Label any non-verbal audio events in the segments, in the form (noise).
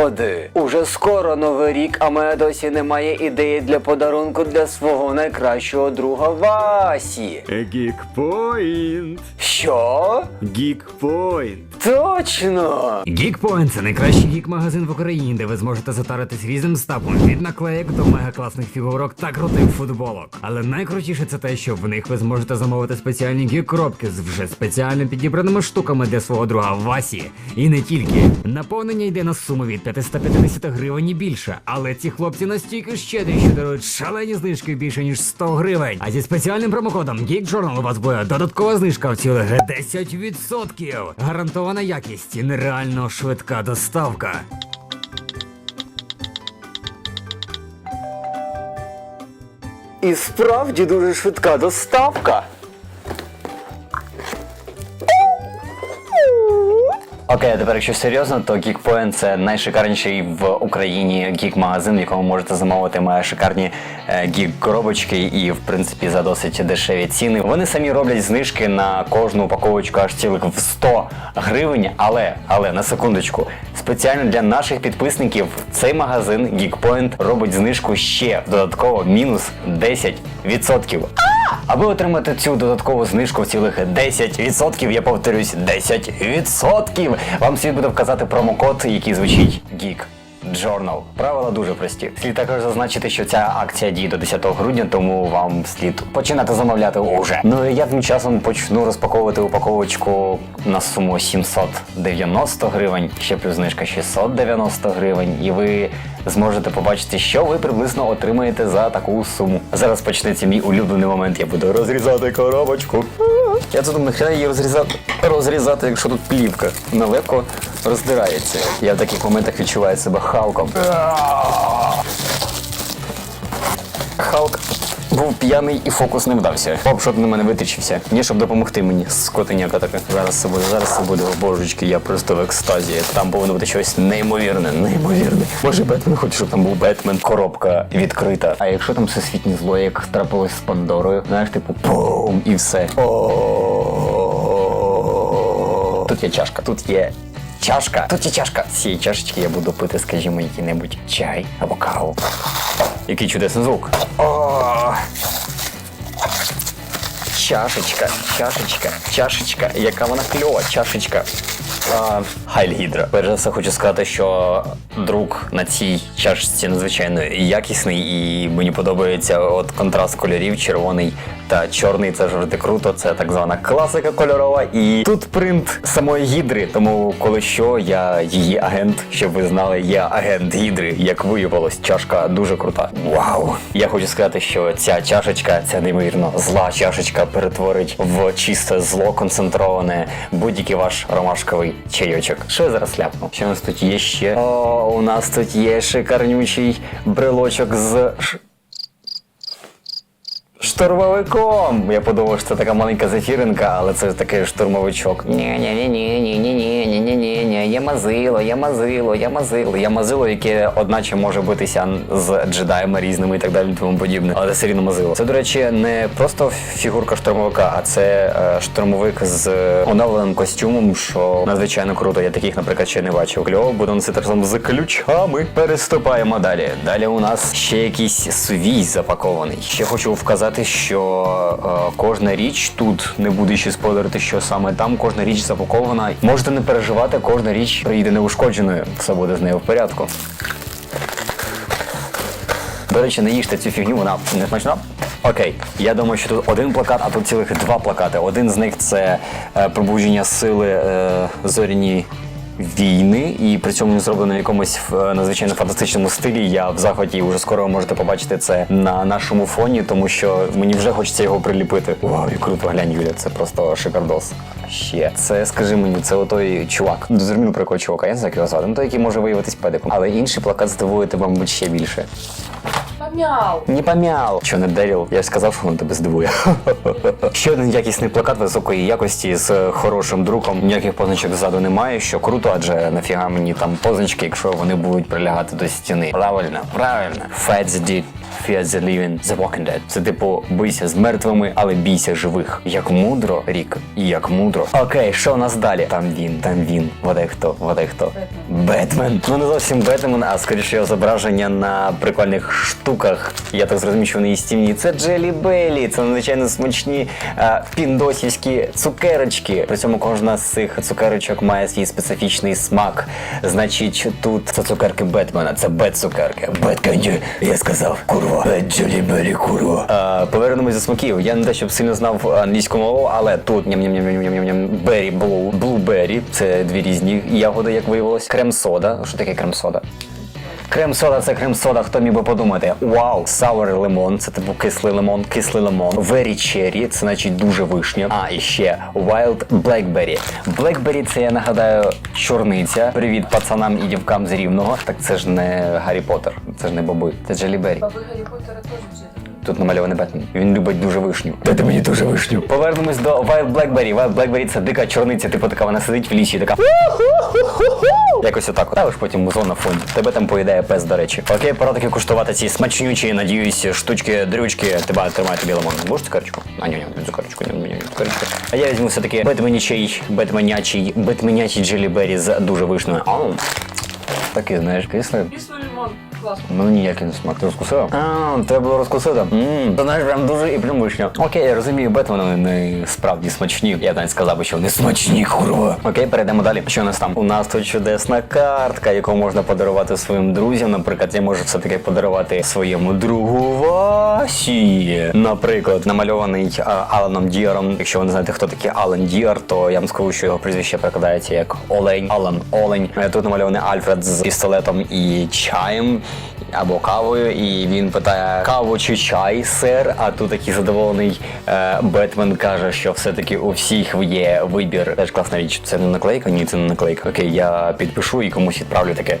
Господи, уже скоро новий рік, а мене досі немає ідеї для подарунку для свого найкращого друга Васі. Гікпоінт. Що? Гікпоінт. Точно! Geekpoint – це найкращий гік-магазин в Україні, де ви зможете затаритись різним стапом від наклеїк до мега класних фігурок та крутих футболок. Але найкрутіше це те, що в них ви зможете замовити спеціальні гік-коробки з вже спеціально підібраними штуками для свого друга Васі. І не тільки. Наповнення йде на суму від 550 гривень і більше. Але ці хлопці настільки щедрі, що дарують шалені знижки більше ніж 100 гривень. А зі спеціальним промокодом Geek Journal у вас буде додаткова знижка в цілих 10%. Гарантована якість і нереально швидка доставка. І справді дуже швидка доставка. Окей, а тепер якщо серйозно, то Geekpoint – це найшикарніший в Україні гік-магазин, в якому можете замовити має шикарні е, гік-коробочки і, в принципі, за досить дешеві ціни. Вони самі роблять знижки на кожну упаковочку аж цілих в 100 гривень, але, але на секундочку, спеціально для наших підписників цей магазин Geekpoint робить знижку ще додатково мінус 10%. Аби отримати цю додаткову знижку в цілих 10%, я повторюсь, 10%, вам слід буде вказати промокод, який звучить GEEK. Journal. Правила дуже прості. Слід також зазначити, що ця акція діє до 10 грудня, тому вам слід починати замовляти уже. Ну і я тим часом почну розпаковувати упаковочку на суму 790 гривень, ще плюс знижка 690 гривень, і ви зможете побачити, що ви приблизно отримаєте за таку суму. Зараз почнеться мій улюблений момент. Я буду розрізати коробочку. Я тут нахрена її розрізати, розрізати, якщо тут плівка нелегко роздирається. Я в таких моментах відчуваю себе Халком. Був п'яний і фокус не вдався. Поп, щоб на мене витрічився. Ні, щоб допомогти мені. Скотиняка така. Зараз це буде, зараз це буде. О, божечки, я просто в екстазі. Там повинно бути щось неймовірне, неймовірне. Може, Бетмен хоче, щоб там був Бетмен, коробка відкрита. А якщо там всесвітнє зло, як трапилось з Пандорою, знаєш, типу пум, і все. Тут є чашка, тут є. Чашка, тут є чашка. З цієї чашечки я буду пити, скажімо, який-небудь чай або каву. Який чудесний звук. О! Чашечка, чашечка, чашечка. Яка вона кльова, чашечка. Хайль Гідра. Перш за все хочу сказати, що друк на цій чашечці надзвичайно якісний, і мені подобається от контраст кольорів червоний та чорний. Це завжди круто. Це так звана класика кольорова. І тут принт самої гідри. Тому, коли що, я її агент, щоб ви знали, я агент гідри. Як виявилось, чашка дуже крута. Вау! Я хочу сказати, що ця чашечка, ця неймовірно зла чашечка, перетворить в чисте зло концентроване будь-який ваш ромашковий чайочок. Що я зараз ляпну? Що у нас тут є ще? О, у нас тут є шикарнючий брелочок з. ш- Штурмовиком! Я подумав, що це така маленька зефіринка, але це такий штурмовичок. ні мазило, є мазило, є мазило. Є мазило, яке одначе може битися з джедаями різними і так далі, тому подібне. Але все рівно мазило. Це, до речі, не просто фігурка штурмовика, а це е, штурмовик з оновленим костюмом, що надзвичайно круто. Я таких, наприклад, ще не бачив. Кльово буду носити разом з ключами. Переступаємо далі. Далі у нас ще якийсь свій запакований. Ще хочу вказати, що е, кожна річ тут не буде ще спойлерити, що саме там кожна річ запакована. Можете не переживати, кожна річ приїде неушкодженою. Все буде з нею в порядку. До речі, не їжте цю фігню, вона не смачна. Окей, я думаю, що тут один плакат, а тут цілих два плакати. Один з них це е, пробудження сили е, зоряні війни, і при цьому зроблено в якомусь е, надзвичайно фантастичному стилі. Я в захваті і вже скоро ви можете побачити це на нашому фоні, тому що мені вже хочеться його приліпити. Вау, і круто, глянь, Юля, це просто шикардос. Ще це, скажи мені, це отой чувак. Зрозуміло про якого чувака, я не знаю, як його звати. Ну той, який може виявитись педиком. Але інший плакат здивує тебе, мабуть, ще більше. Помял. Не помял. Що не Деріл? Я ж сказав, що воно тебе здивує. (laughs) Ще один якісний плакат високої якості з хорошим друком. Ніяких позначок ззаду немає, що круто, адже нафіга мені там позначки, якщо вони будуть прилягати до стіни. Правильно, правильно. The dead. Fear the living, the walking dead. Це типу бийся з мертвими, але бійся живих. Як мудро, рік, і як мудро. Окей, що у нас далі? Там він, там він. Водай хто, водай хто. Бетмен. Ну не зовсім Бетмен, а скоріше його зображення на прикольних штуках. Я так зрозумів, що вони їстівні. Це Джелі Белі, це надзвичайно смачні а, піндосівські цукерочки. При цьому кожна з цих цукерочок має свій специфічний смак. Значить, тут це цукерки Бетмена, це бет-цукерки. Бетканді, я сказав, курва. Бет Джелі Белі, курва. А, повернемось до смаків. Я не те, щоб сильно знав англійську мову, але тут ням-ням-ням-ням-ням-ням Беррі Блу, Блубері. Це дві різні ягоди, як виявилось. Крем-сода. Що таке крем-сода? Крем-сода це крем-сода, хто міг би подумати. Вау, sour лимон, це типу кислий лимон, кислий лимон. Very cherry, це значить дуже вишня. А, і ще Wild Blackberry. Blackberry це я нагадаю чорниця. Привіт пацанам і дівкам з рівного. Так це ж не Гаррі Поттер, це ж не баби, це Джелі Баби Гаррі Поттера теж где-то. Тут намальований Бетмен. Він любить дуже вишню. Дайте мені дуже вишню. Повернемось до Wild Blackberry. Wild Blackberry це дика чорниця, типу така вона сидить в лісі, така. Якось отак. Ставиш потім музон на фоні. Тебе там поїдає пес, до речі. Окей, пора таки куштувати ці смачнючі, надіюсь, штучки, дрючки. Тебе тримай тобі лимон. Будеш цукерочку? А, ні, ні, цукерочку, ні, ні, ні, цукерочку. А я візьму все-таки бетменічий, бетменячий, бетменячий джелібері з дуже вишнею. Ау. Такий, знаєш, кислий. Кислый лимон. Классно. Ну ніякий не смак. Ти розкусив? А, треба було розкусити. Ммм, ти знаєш, прям дуже і прям вишня. Окей, я розумію, Бетмени вони справді смачні. Я навіть сказав би, що вони смачні, курва. Окей, перейдемо далі. Що у нас там? У нас тут чудесна картка, яку можна подарувати своїм друзям. Наприклад, я можу все-таки подарувати своєму другу Васі. Наприклад, намальований а, Аланом Діаром. Якщо ви не знаєте, хто такий Алан Діар, то я вам скажу, що його прізвище перекладається як Олень. Алан Олень. Е, Тут намальований Альфред з пістолетом і чаєм. Або кавою, і він питає каву чи чай, сер. А тут такий задоволений е, Бетмен каже, що все-таки у всіх є вибір. Теж класна річ. Це не наклейка? Ні, це не наклейка. Окей, я підпишу і комусь відправлю таке.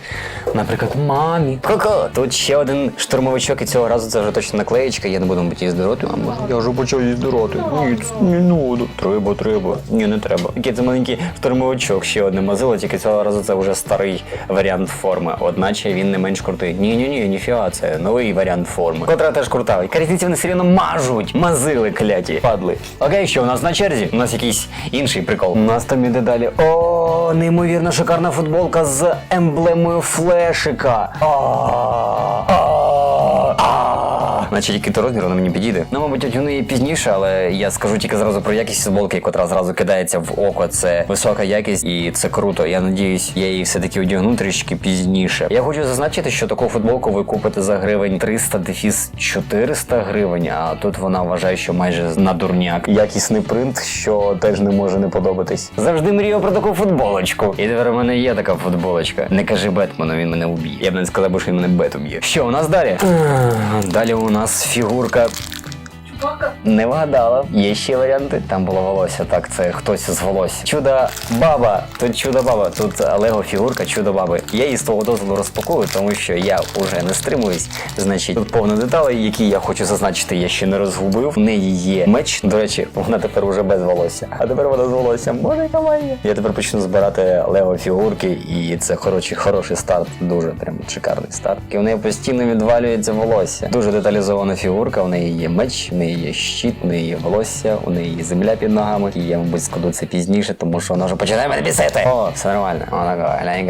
Наприклад, мамі. Ко-ко. Тут ще один штурмовичок, і цього разу це вже точно наклеєчка. Я не буду мабуть, її здороти. Я вже почав її здороти. Ні, не надо. Треба, треба. Ні, не треба. Який це маленький штурмовичок, ще одне мазило, тільки цього разу це вже старий варіант форми. Одначе він не менш крутий. Ні, ні, ні, ніфіга, це новий варіант форми. Котра теж крута. Яка різниця вони все мажуть. Мазили кляті. Падли. Окей, що у нас на черзі? У нас якийсь інший прикол. У нас там іде далі. О, неймовірно шикарна футболка з емблемою флешика. А, а, а. Наче тільки то розмір, вона мені підійде. Ну, мабуть, одягну її пізніше, але я скажу тільки зразу про якість футболки, котра зразу кидається в око. Це висока якість і це круто. Я надіюсь, я її все-таки одягну трішки пізніше. Я хочу зазначити, що таку футболку ви купите за гривень 300 дефіс 400 гривень, а тут вона вважає, що майже на дурняк. Якісний принт, що теж не може не подобатись. Завжди мріяв про таку футболочку. І тепер у мене є така футболочка. Не кажи Бетмену, він мене уб'є. Я б не сказав, що він мене бет уб'є. Що у нас далі? Далі у нас фігурка Чупака. Не вгадала. Є ще варіанти. Там було волосся. Так, це хтось з волосся. Чудо баба. Тут чудо баба. Тут Лего фігурка чудо баби. Я її з твого дозволу розпакую, тому що я вже не стримуюсь. Значить, тут повно деталей, які я хочу зазначити, я ще не розгубив. В неї є меч. До речі, вона тепер уже без волосся. А тепер вона з волоссям. Боже, яка магія. Я тепер почну збирати Лего фігурки, і це хороший, хороший старт. Дуже прям шикарний старт. І в неї постійно відвалюється волосся. Дуже деталізована фігурка. У неї є меч, в неї є щит, у неї є волосся, у неї є земля під ногами. І я, мабуть, складу це пізніше, тому що вона вже починає мене бісити. О, все нормально. Вона така, глянь,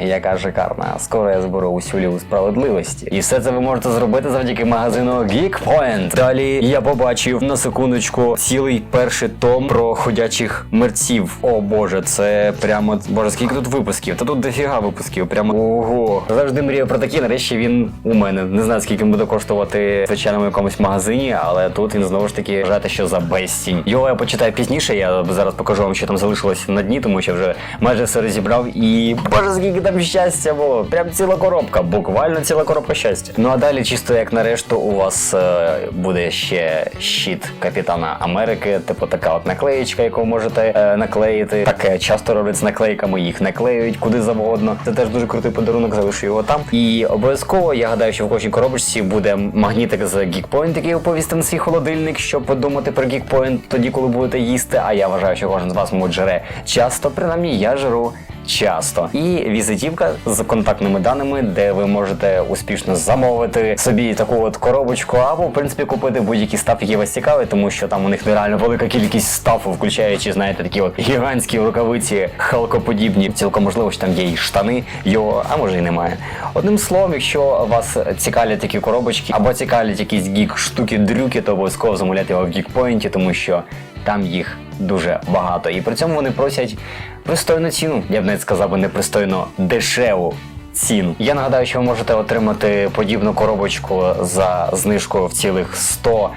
яка шикарна. Скоро я зберу усю ліву справедливості. І все це ви можете зробити завдяки магазину Geekpoint. Далі я побачив на секундочку цілий перший том про ходячих мерців. О боже, це прямо боже, скільки тут випусків? Та тут дофіга випусків. Прямо ого. Завжди мріяв про такі. Нарешті він у мене. Не знаю, скільки буде коштувати в звичайному якомусь магазині, але але тут він знову ж таки вважаєте, що за безцінь. Його я почитаю пізніше. Я зараз покажу вам, що там залишилось на дні, тому що вже майже все розібрав. І боже, скільки там щастя було! Прям ціла коробка, буквально ціла коробка щастя. Ну а далі, чисто як на решту, у вас е, буде ще щит капітана Америки, типу така от наклеєчка, яку можете е, наклеїти. Таке часто роблять з наклейками, їх наклеюють куди завгодно. Це теж дуже крутий подарунок, залишу його там. І обов'язково я гадаю, що в кожній коробочці буде магнітик з Geekpoint, який оповісти на свій холодильник, щоб подумати про Geekpoint тоді, коли будете їсти. А я вважаю, що кожен з вас, мабуть, жре часто, принаймні я жеру. Часто і візитівка з контактними даними, де ви можете успішно замовити собі таку от коробочку, або в принципі купити будь-який стаф, який вас цікавить, тому що там у них нереально велика кількість стафу, включаючи, знаєте, такі от гігантські рукавиці, халкоподібні. Цілком можливо, що там є і штани його, а може і немає. Одним словом, якщо вас цікавлять такі коробочки, або цікавлять якісь гік штуки, дрюки, то обов'язково замовляйте його в гікпоінті, тому що там їх дуже багато. І при цьому вони просять пристойну ціну. Я б навіть сказав би непристойно дешеву. Ціну. Я нагадаю, що ви можете отримати подібну коробочку за знижкою в цілих 100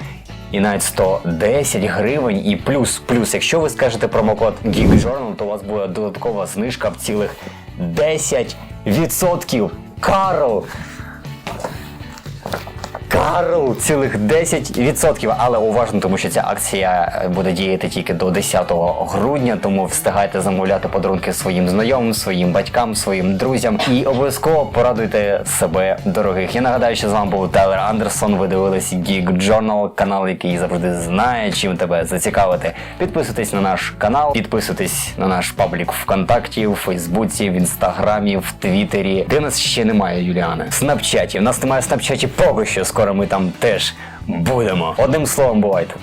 і навіть 110 гривень. І плюс, плюс, якщо ви скажете промокод GeekJournal, то у вас буде додаткова знижка в цілих 10%. Карл! Карл, цілих 10%. Але уважно, тому що ця акція е, буде діяти тільки до 10 грудня, тому встигайте замовляти подарунки своїм знайомим, своїм батькам, своїм друзям і обов'язково порадуйте себе дорогих. Я нагадаю, що з вами був Тайлер Андерсон. Ви дивились Geek Journal, канал, який завжди знає, чим тебе зацікавити. Підписуйтесь на наш канал, підписуйтесь на наш паблік ВКонтакті, в Фейсбуці, в Інстаграмі, в Твіттері. Де нас ще немає, Юліане? Снапчаті. В нас немає Снапчаті поки що. Скоро ми там теж будемо. Одним словом, бувайте.